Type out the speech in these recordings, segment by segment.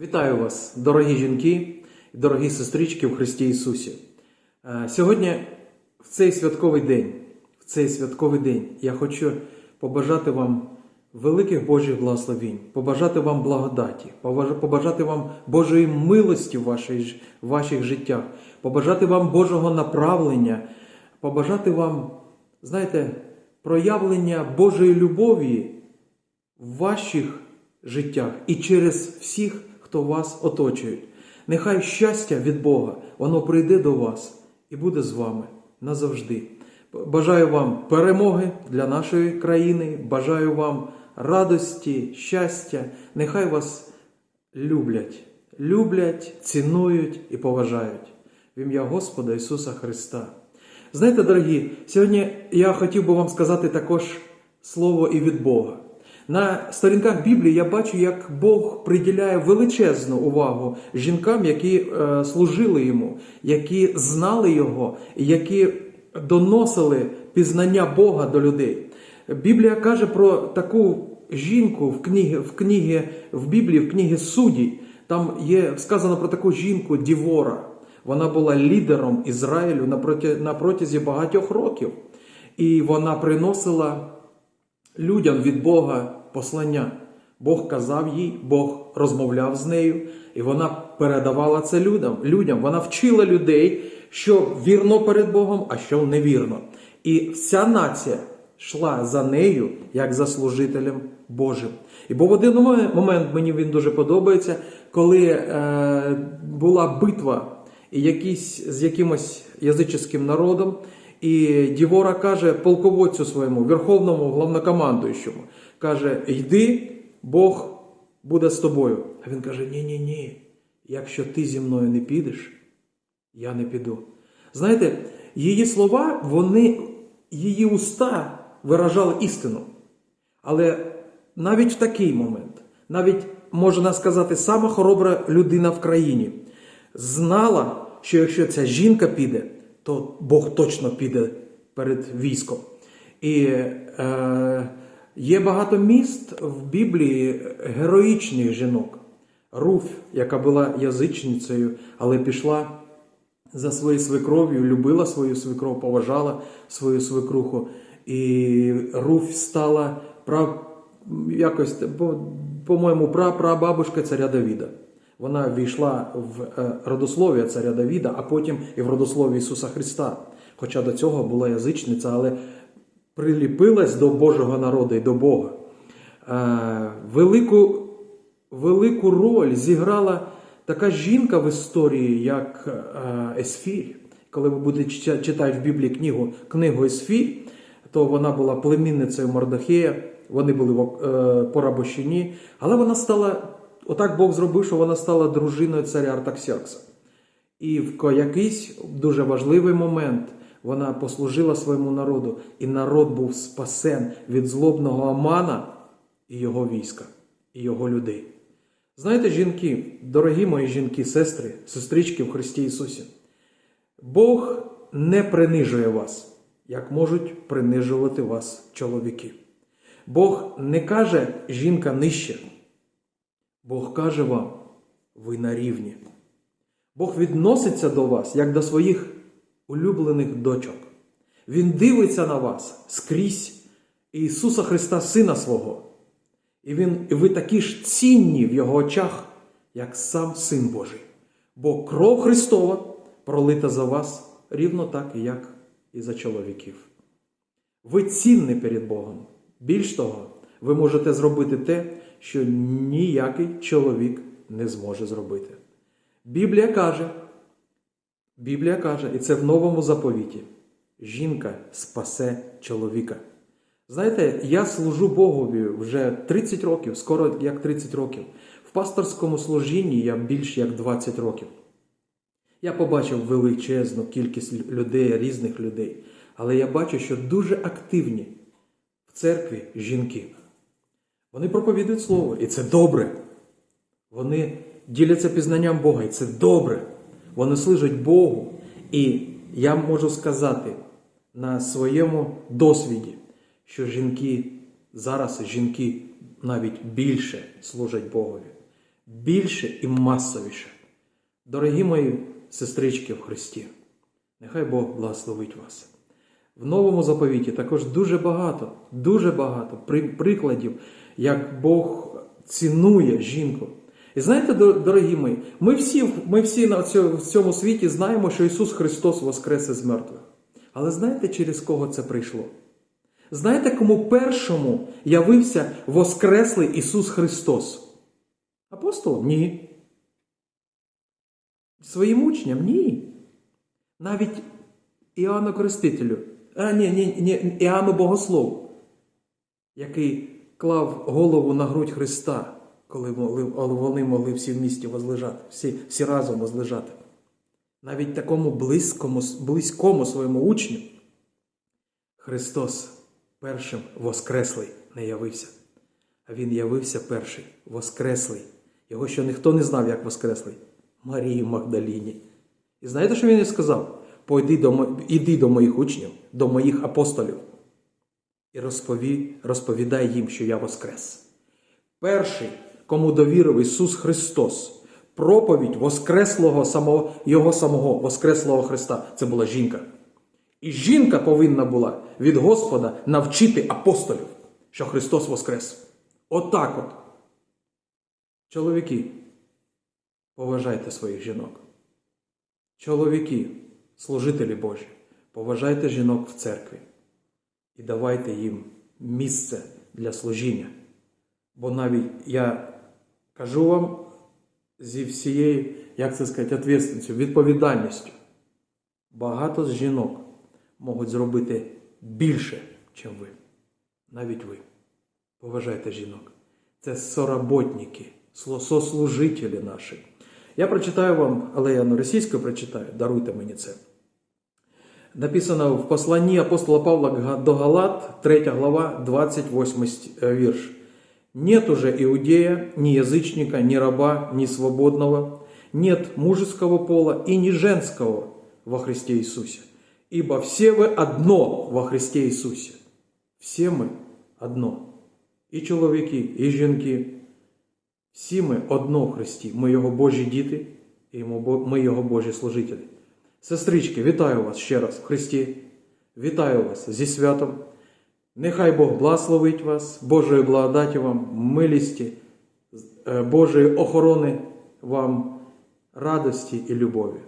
Вітаю вас, дорогі жінки, дорогі сестрички в Христі Ісусі. Е, Сьогодні, в цей святковий день, в цей святковий день, я хочу побажати вам великих Божих благословінь, побажати вам благодаті, побажати вам Божої милості в вашій ж- в ваших життях, побажати вам Божого направлення, побажати вам, знаєте, проявлення Божої любові в ваших життях і через всіх, хто вас оточують. Нехай щастя від Бога, воно прийде до вас і буде з вами назавжди. Бажаю вам перемоги для нашої країни, бажаю вам радості, щастя. Нехай вас люблять, люблять, цінують і поважають. В ім'я Господа Ісуса Христа. Знаєте, дорогі, сьогодні я хотів би вам сказати також слово і від Бога. На сторінках Біблії я бачу, як Бог приділяє величезну увагу жінкам, які е, служили йому, які знали його, які доносили пізнання Бога до людей. Біблія каже про таку жінку в книгі, в книгі в Біблії, в книгі Судій. Там є сказано про таку жінку Дівора. Вона була лідером Ізраїлю на протязі багатьох років. І вона приносила людям від Бога послання. Бог казав їй, Бог розмовляв з нею, і вона передавала це людям. Вона вчила людей, що вірно перед Богом, а що невірно. І вся нація йшла за нею, як за служителем Божим. І був один момент, мені він дуже подобається, коли е, була битва і якийсь, з якимось язичським народом. І Дівора каже полководцю своєму, верховному главнокомандуючому, каже: Йди, Бог буде з тобою. А він каже: Ні, ні, ні. Якщо ти зі мною не підеш, я не піду. Знаєте, її слова, вони, її уста виражали істину. Але навіть в такий момент, навіть можна сказати, сама хоробра людина в країні знала, що якщо ця жінка піде, то Бог точно піде перед військом. І е, є багато міст в Біблії героїчних жінок. Руф, яка була язичницею, але пішла за своєю свекров'ю, любила свою свекров, поважала свою свекруху. І Руф стала прав, якось, по- по-моєму, прапрабабушка царя Давіда. Вона війшла в е, родослов'я царя Давіда, а потім і в родослов'я Ісуса Христа. Хоча до цього була язичниця, але приліпилась до Божого народу і до Бога. Е, Велику, велику роль зіграла така жінка в історії, як е, Есфір. Коли ви будете читати в Біблії книгу, книгу Есфір, то вона була племінницею Мордохея, вони були е, порабощині, але вона стала, отак Бог зробив, що вона стала дружиною царя Артаксеркса. І в якийсь дуже важливий момент вона послужила своєму народу, і народ був спасен від злобного Амана і його війська, і його людей. Знаєте, жінки, дорогі мої жінки, сестри, сестрички в Христі Ісусі, Бог не принижує вас, як можуть принижувати вас чоловіки. Бог не каже жінка нижче. Бог каже вам, ви на рівні. Бог відноситься до вас як до своїх улюблених дочок. Він дивиться на вас скрізь Ісуса Христа, Сина свого. І, він, і ви такі ж цінні в Його очах, як сам Син Божий. Бо кров Христова пролита за вас рівно так, як і за чоловіків. Ви цінні перед Богом. Більш того, ви можете зробити те, що ніякий чоловік не зможе зробити. Біблія каже, Біблія каже, і це в новому заповіті: жінка спасе чоловіка. Знаєте, я служу Богові вже 30 років, скоро як 30 років. В пасторському служінні я більш як 20 років. Я побачив величезну кількість людей, різних людей, але я бачу, що дуже активні в церкві жінки. Вони проповідують слово, і це добре. Вони діляться пізнанням Бога, і це добре. Вони служать Богу. І я можу сказати на своєму досвіді, що жінки зараз жінки навіть більше служать Богові. більше і масовіше. Дорогі мої сестрички в Христі, нехай Бог благословить вас. В новому заповіті також дуже багато, дуже багато прикладів, як Бог цінує жінку. І знаєте, дорогі мої, ми всі, ми всі на цьому, в цьому світі знаємо, що Ісус Христос воскрес із мертвих. Але знаєте, через кого це прийшло? Знаєте, кому першому явився Воскреслий Ісус Христос? Апостолом? Ні. Своїм учням? Ні. Навіть Іоанну Крестителю. А, ні, ні, ні, Іоанну Богослову, який клав голову на грудь Христа, коли вони могли всі в місті возлежати, всі, всі разом возлежати. Навіть такому близькому, близькому своєму учню Христос першим воскреслий не явився. А Він явився перший, воскреслий. Його ще ніхто не знав, як воскреслий. Марії Магдаліні. І знаєте, що він їй сказав? Пойди до, іди до моїх учнів, до моїх апостолів і розпові, розповідай їм, що я воскрес. Перший, кому довірив Ісус Христос, проповідь Воскреслого самого, Його самого, Воскреслого Христа, це була жінка. І жінка повинна була від Господа навчити апостолів, що Христос Воскрес. Отак от. Чоловіки, поважайте своїх жінок. Чоловіки, служителі Божі, поважайте жінок в церкві і давайте їм місце для служіння. Бо навіть я кажу вам зі всією, як це сказати, відповідальністю, відповідальністю. Багато з жінок можуть зробити більше, ніж ви. Навіть ви. Поважайте жінок. Це соработники, сослужителі наші. Я прочитаю вам, але я на російською прочитаю, даруйте мені це. Написано в посланні апостола Павла до Галат, 3 глава, 28 э, вірш. Нет уже иудея, ни язычника, ни раба, ни свободного, нет мужеского пола и ни женского во Христе Иисусе. Ибо все вы одно во Христе Иисусе. Все ми одно. І чоловіки, і жінки. Всі ми одно в Христі. Ми Його Божі діти, і йому Бо- ми Його Божі служителі. Сестрички, вітаю вас ще раз в Христі. Вітаю вас зі святом. Нехай Бог благословить вас, Божої благодаті вам, милісті, е, Божої охорони вам, радості і любові.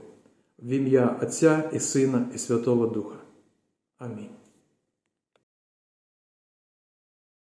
В ім'я Отця і Сина і Святого Духа. Амінь.